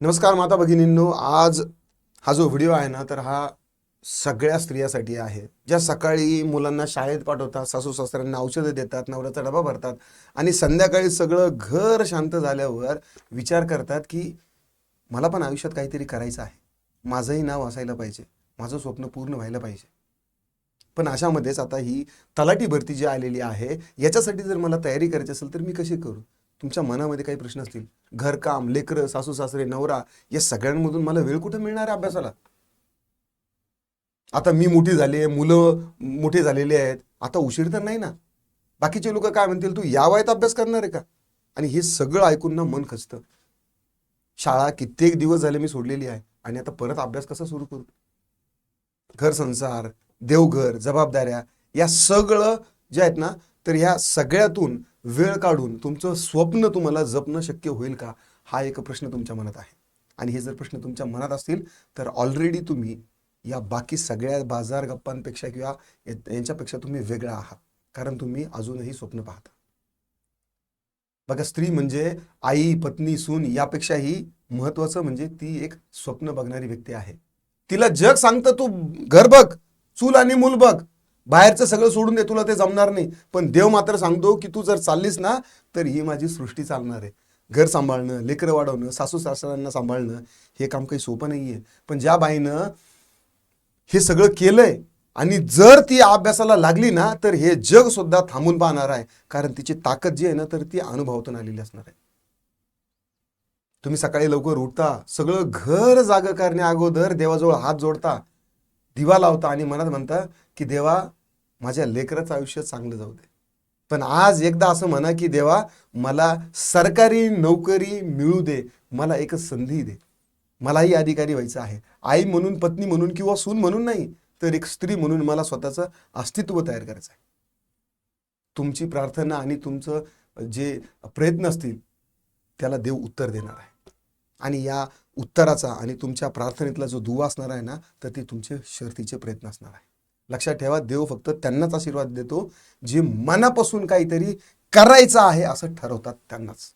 नमस्कार माता भगिनींनो आज हा जो व्हिडिओ आहे ना तर हा सगळ्या स्त्रियासाठी आहे. ज्या सकाळी मुलांना शाळेत पाठवतात सासू सासऱ्यांना औषधं देतात नवऱ्याचा डबा भरतात आणि संध्याकाळी सगळं घर शांत झाल्यावर विचार करतात की मला पण आयुष्यात काहीतरी करायचं आहे. माझंही नाव असायला पाहिजे. माझं स्वप्न पूर्ण व्हायला पाहिजे. पण अशामध्येच आता ही तलाठी भरती जी आलेली आहे याच्यासाठी जर मला तयारी करायची असेल तर मी कशी करू? तुमच्या मनामध्ये काही प्रश्न असतील? घरकाम लेकरं सासू सासरे नवरा या सगळ्यांमधून मला वेळ कुठे मिळणार आहे अभ्यासाला? आता मी मोठी झाली आहे मुलं मोठे झालेले आहेत. आता उशीर तर नाही ना? बाकीचे लोक काय म्हणतील तू या वयात अभ्यास करणार आहे का? आणि हे सगळं ऐकून ना मन खचतं. शाळा कित्येक दिवस झाले मी सोडलेली आहे आणि आता परत अभ्यास कसा सुरू करू? घर संसार देवघर जबाबदाऱ्या या सगळं जे आहेत ना तर ह्या सगळ्यातून वेळ काढून तुमचं स्वप्न तुम्हाला जपणं शक्य होईल का? हा एक प्रश्न तुमच्या मनात आहे. आणि हे जर प्रश्न तुमच्या मनात असतील तर ऑलरेडी तुम्ही या बाकी सगळ्या बाजार गप्पांपेक्षा किंवा यांच्यापेक्षा तुम्ही वेगळा आहात. कारण तुम्ही अजूनही स्वप्न पाहता. बघा स्त्री म्हणजे आई पत्नी सून यापेक्षाही महत्वाचं म्हणजे ती एक स्वप्न बघणारी व्यक्ती आहे. तिला जग सांगतं तू घर बघ चूल आणि मूल बघ. बाहेरचं सगळं सोडून दे तुला ते जमणार नाही. पण देव मात्र सांगतो की तू जर चाललीस ना तर ही माझी सृष्टी चालणार आहे. घर सांभाळणं लेकरं वाढवणं सासू सासऱ्यांना सांभाळणं हे काम काही सोपं नाही आहे पण ज्या बाईनं हे सगळं केलंय आणि जर ती अभ्यासाला लागली ना तर हे जग सुद्धा थांबून पाहणार आहे. कारण तिची ताकद जी आहे ना तर ती अनुभवातून आलेली असणार आहे. तुम्ही सकाळी लवकर उठता सगळं घर जाग करण्या अगोदर देवाजवळ हात जोडता दिवा लावता आणि मनात म्हणता की देवा माझ्या लेकराचं आयुष्य चांगलं जाऊ दे. पण आज एकदा असं म्हणा की देवा मला सरकारी नोकरी मिळू दे मला एक संधी दे. मलाही अधिकारी व्हायचं आहे. आई म्हणून पत्नी म्हणून किंवा सून म्हणून नाही तर एक स्त्री म्हणून मला स्वतःचं अस्तित्व तयार करायचं आहे. तुमची प्रार्थना आणि तुमचं जे प्रयत्न असतील त्याला देव उत्तर देणार आहे. आणि या उत्तराचा आणि तुमच्या प्रार्थनेतला जो दुवा असणार आहे ना तर ते तुमचे शर्तीचे प्रयत्न असणार आहे. लक्षात ठेवा देव फक्त त्यांनाच आशीर्वाद देतो जे मनापासून काहीतरी करायचं आहे असं ठरवतात त्यांनाच.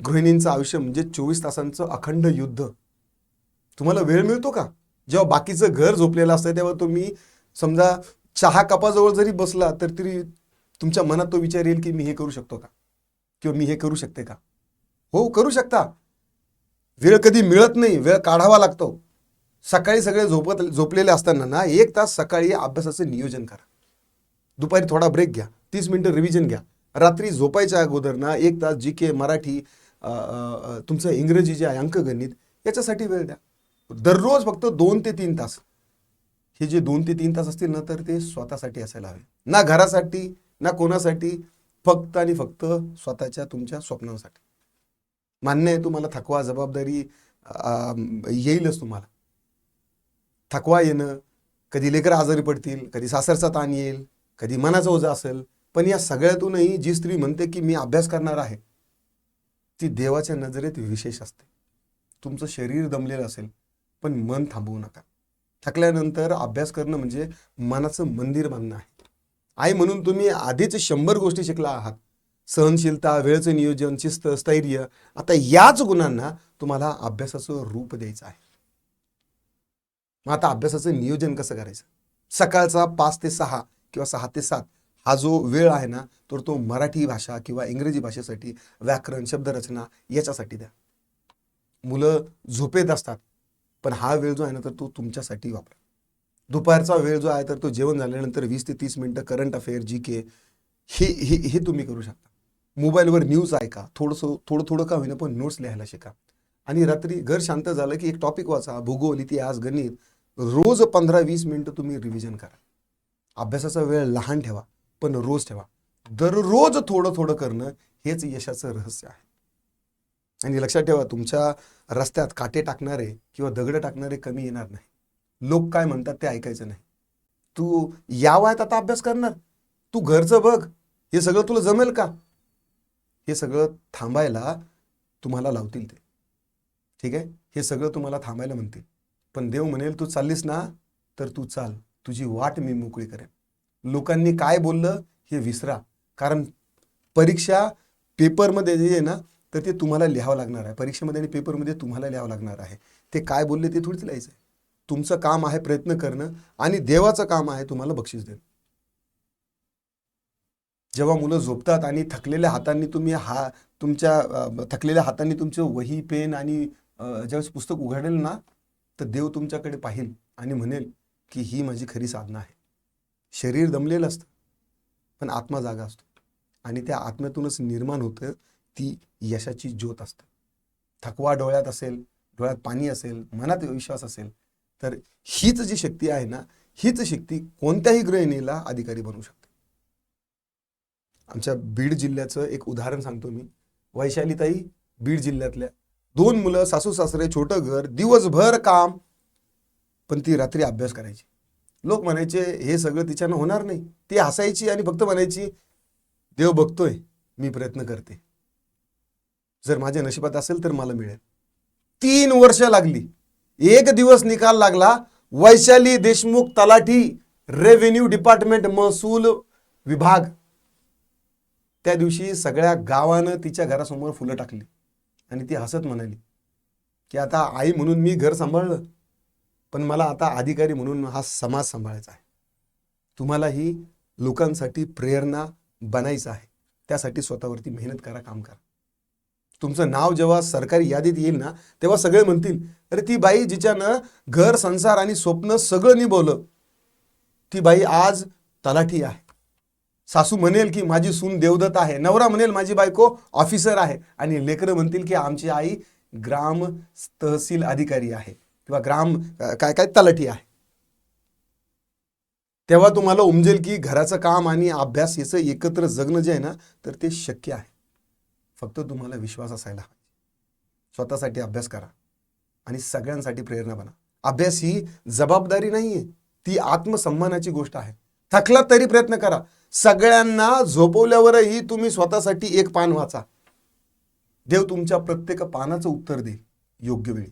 गृहिणींचं आयुष्य म्हणजे चोवीस तासांचं अखंड युद्ध. तुम्हाला वेळ मिळतो का? जेव्हा बाकीचं घर झोपलेलं असतं तेव्हा तुम्ही समजा चहा कपाजवळ जरी बसला तर तरी तुमच्या मनात तो विचार येईल की मी हे करू शकतो का? किंवा मी हे करू शकते का? हो करू शकता. वेळ कधी मिळत नाही वेळ काढावा लागतो. सकाळी सगळे झोपत झोपलेले असताना ना एक तास सकाळी अभ्यासाचं नियोजन करा. दुपारी थोडा ब्रेक घ्या. तीस मिनटं रिव्हिजन घ्या. रात्री झोपायच्या अगोदर ना एक तास जी के मराठी तुमचं इंग्रजी जे आहे अंकगणित याच्यासाठी वेळ द्या. दररोज फक्त दोन ते तीन तास. हे जे दोन ते तीन तास असतील ना तर ते स्वतःसाठी असायला हवे. ना घरासाठी ना कोणासाठी फक्त आणि फक्त स्वतःच्या तुमच्या स्वप्नांसाठी. मान्य आहे तुम्हाला थकवा जबाबदारी येईलच तुम्हाला. थकवा येणं कधी लेकरं आजारी पडतील कधी सासरचा ताण येईल कधी मनाचा ओझा असेल पण या सगळ्यातूनही जी स्त्री म्हणते की मी अभ्यास करणार आहे ती देवाच्या नजरेत विशेष असते. तुमचं शरीर दमलेलं असेल पण मन थांबवू नका. थकल्यानंतर अभ्यास करणं म्हणजे मनाचं मंदिर बांधणं आहे. आई म्हणून तुम्ही आधीच शंभर गोष्टी शिकला आहात. सहनशीलता वेळेचं नियोजन शिस्त स्थैर्य आता याच गुणांना तुम्हाला अभ्यासाचं रूप द्यायचं आहे. मग आता अभ्यासाचं नियोजन कसं करायचं? सकाळचा पाच ते सहा किंवा सहा ते सात हा जो वेळ आहे ना तर तो मराठी भाषा किंवा इंग्रजी भाषेसाठी व्याकरण शब्दरचना याच्यासाठी द्या. मुलं झोपेत असतात पण हा वेळ जो आहे ना तर तो तुमच्यासाठी वापरा. दुपारचा वेळ जो आहे तर तो जेवण झाल्यानंतर वीस ते तीस मिनटं करंट अफेअर जी के हे हे हे तुम्ही करू शकता. मोबाईलवर न्यूज ऐका थोडंसं थोडं थोडं का होईना पण नोट्स लिहायला शिका. आणि रात्री घर शांत झालं की एक टॉपिक वाचा भूगोल इतिहास गणित रोज पंधरा वीस मिनटं तुम्ही रिव्हिजन करा. अभ्यासाचा वेळ लहान ठेवा पण रोज ठेवा. दररोज थोडं थोडं करणं हेच यशाचं रहस्य आहे. आणि लक्षात ठेवा तुमच्या रस्त्यात काटे टाकणारे किंवा दगड टाकणारे कमी येणार नाही. लोक काय म्हणतात ते ऐकायचं नाही. तू या वयात आता अभ्यास करणार? तू घरचं बघ. हे सगळं तुला जमेल का? हे सगळं थांबायला तुम्हाला लावतील ते. ठीक आहे? हे सगळं तुम्हाला थांबायला म्हणतील. पण देव म्हणेल तू चाललीस ना तर तू चाल. तुझी वाट मी मोकळी करेन. लोकांनी काय बोललं हे विसरा. कारण परीक्षा पेपरमध्ये जे आहे ना तर ते तुम्हाला लिहावं लागणार आहे. परीक्षेमध्ये आणि पेपरमध्ये तुम्हाला लिहावं लागणार आहे. ते काय बोलले ते थोडीच लिहायचं आहे तुमचं काम आहे प्रयत्न करणं आणि देवाचं काम आहे तुम्हाला बक्षीस देणं. जेव्हा मुलं झोपतात आणि थकलेल्या हातांनी तुम्ही हा तुमच्या थकलेल्या हातांनी तुमचं वही पेन आणि ज्यावेळेस पुस्तक उघडेल ना तर देव तुमच्याकडे पाहिल आणि म्हणेल की ही माझी खरी साधना आहे. शरीर दमलेलं असतं पण आत्मा जागा असतो. आणि त्या आत्म्यातूनच निर्माण होतं ती यशाची ज्योत असते. थकवा डोळ्यात असेल डोळ्यात पाणी असेल मनात विश्वास असेल तर हीच जी शक्ती आहे ना हीच शक्ती कोणत्याही गृहिणीला अधिकारी बनवू शकते. आमच्या बीड जिल्ह्याचं एक उदाहरण सांगतो मी. वैशालीताई बीड जिल्ह्यातल्या दोन मुलं सासू सासरे छोटं घर दिवसभर काम. पण ती रात्री अभ्यास करायची. लोक म्हणायचे हे सगळं तिच्यानं होणार नाही. ती हसायची आणि फक्त म्हणायची देव बघतोय मी प्रयत्न करते. जर माझ्या नशिबात असेल तर मला मिळेल. तीन वर्ष लागली. एक दिवस निकाल लागला. वैशाली देशमुख तलाठी रेव्हेन्यू डिपार्टमेंट महसूल विभाग. त्या दिवशी सगळ्या गावानं तिच्या घरासमोर फुलं टाकली. आणि ती हसत म्हणाली की आता आई म्हणून मी घर सांभाळलं पण मला आता अधिकारी म्हणून हा समाज सांभाळायचा आहे. तुम्हालाही लोकांसाठी प्रेरणा बनायचं आहे. त्यासाठी स्वतःवरती मेहनत करा काम करा. तुमचं नाव जेव्हा सरकारी यादीत येईल ना तेव्हा सगळे म्हणतील अरे ती बाई जिच्यानं घर संसार आणि स्वप्न सगळं निभवलं ती बाई आज तलाठी आहे. सासू म्हणेल की माझी सून देवदत्त आहे. नवरा म्हणेल माझी बायको ऑफिसर आहे. आणि लेकरं म्हणतील की आमची आई ग्राम तहसील अधिकारी आहे. किंवा ग्राम काय काय तलाठी आहे. तेव्हा तुम्हाला उमजेल की घराचं काम आणि अभ्यास याचं एकत्र जगणं जे आहे ना तर ते शक्य आहे. फक्त तुम्हाला विश्वास असायला हवा. स्वतःसाठी अभ्यास करा. आणि सगळ्यांसाठी प्रेरणा बना. अभ्यास ही जबाबदारी नाहीये. ती आत्मसन्मानाची गोष्ट आहे. थकला तरी प्रयत्न करा. सगळ्यांना झोपवल्यावरही तुम्ही स्वतःसाठी एक पान वाचा. देव तुमच्या प्रत्येक पानाचं उत्तर देईल योग्य वेळी.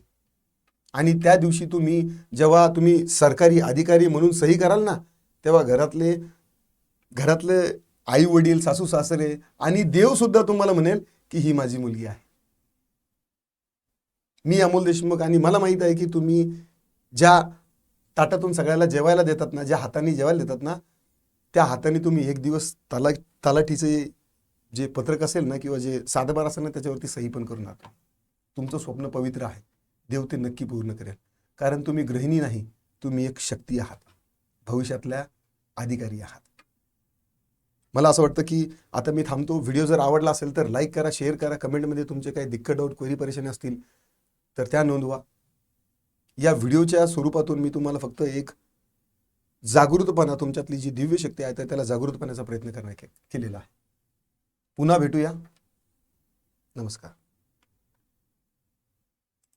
आणि त्या दिवशी तुम्ही जेव्हा तुम्ही सरकारी अधिकारी म्हणून सही कराल ना तेव्हा घरातले घरातले आई वडील सासू सासरे आणि देव सुद्धा तुम्हाला म्हणेल की ही माझी मुलगी आहे. मी अमोल देशमुख आणि मला माहीत आहे की तुम्ही ज्या ताटातून सगळ्याला जेवायला देतात ना ज्या हाताने जेवायला देतात ना त्या हाताने तुम्ही एक दिवस तला तलाठीचे जे पत्रक असेल ना किंवा जे सातबार असेल ना त्याच्यावरती सही पण करून राहतो तुमचं स्वप्न पवित्र आहे. देव ते नक्की पूर्ण करेल. कारण तुम्ही गृहिणी नाही तुम्ही एक शक्ती आहात. भविष्यातल्या अधिकारी आहात. मला असं वाटतं की आता मी थांबतो. व्हिडिओ जर आवडला असेल तर लाईक करा शेअर करा. कमेंटमध्ये तुमचे काही दिक्कत डाऊट क्वेरी परेशानी असतील तर त्या नोंदवा. या व्हिडिओच्या स्वरूपातून मी तुम्हाला फक्त एक जागृतपणा तुमच्यातली जी दिव्य शक्ती आहे त्याला जागृतपणाचा प्रयत्न करण्या केलेला आहे. पुन्हा भेटूया. नमस्कार.